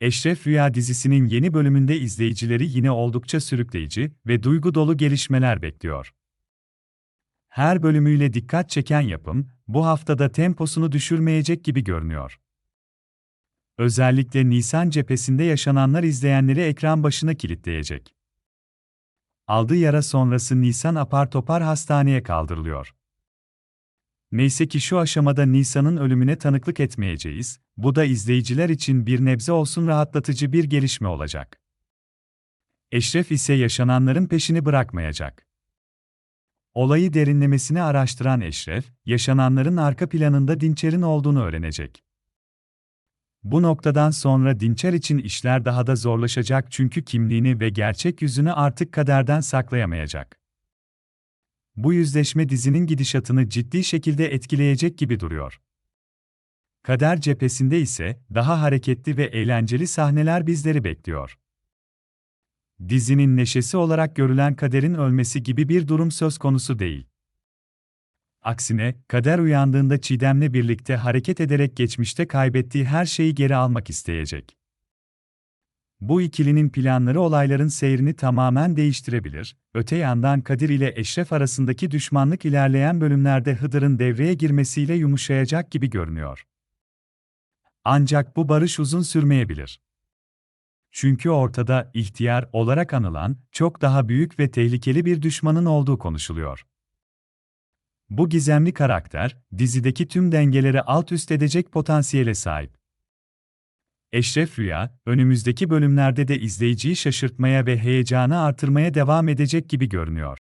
Eşref Rüya dizisinin yeni bölümünde izleyicileri yine oldukça sürükleyici ve duygu dolu gelişmeler bekliyor. Her bölümüyle dikkat çeken yapım, bu haftada temposunu düşürmeyecek gibi görünüyor. Özellikle Nisan cephesinde yaşananlar izleyenleri ekran başına kilitleyecek. Aldığı yara sonrası Nisan apar topar hastaneye kaldırılıyor. Neyse ki şu aşamada Nisan'ın ölümüne tanıklık etmeyeceğiz, bu da izleyiciler için bir nebze olsun rahatlatıcı bir gelişme olacak. Eşref ise yaşananların peşini bırakmayacak. Olayı derinlemesine araştıran Eşref, yaşananların arka planında Dinçer'in olduğunu öğrenecek. Bu noktadan sonra Dinçer için işler daha da zorlaşacak çünkü kimliğini ve gerçek yüzünü artık kaderden saklayamayacak. Bu yüzleşme dizinin gidişatını ciddi şekilde etkileyecek gibi duruyor. Kader cephesinde ise daha hareketli ve eğlenceli sahneler bizleri bekliyor. Dizinin neşesi olarak görülen kaderin ölmesi gibi bir durum söz konusu değil. Aksine, kader uyandığında Çiğdem'le birlikte hareket ederek geçmişte kaybettiği her şeyi geri almak isteyecek. Bu ikilinin planları olayların seyrini tamamen değiştirebilir, öte yandan Kadir ile Eşref arasındaki düşmanlık ilerleyen bölümlerde Hıdır'ın devreye girmesiyle yumuşayacak gibi görünüyor. Ancak bu barış uzun sürmeyebilir. Çünkü ortada ihtiyar olarak anılan, çok daha büyük ve tehlikeli bir düşmanın olduğu konuşuluyor. Bu gizemli karakter, dizideki tüm dengeleri alt üst edecek potansiyele sahip. Eşref Rüya, önümüzdeki bölümlerde de izleyiciyi şaşırtmaya ve heyecanı artırmaya devam edecek gibi görünüyor.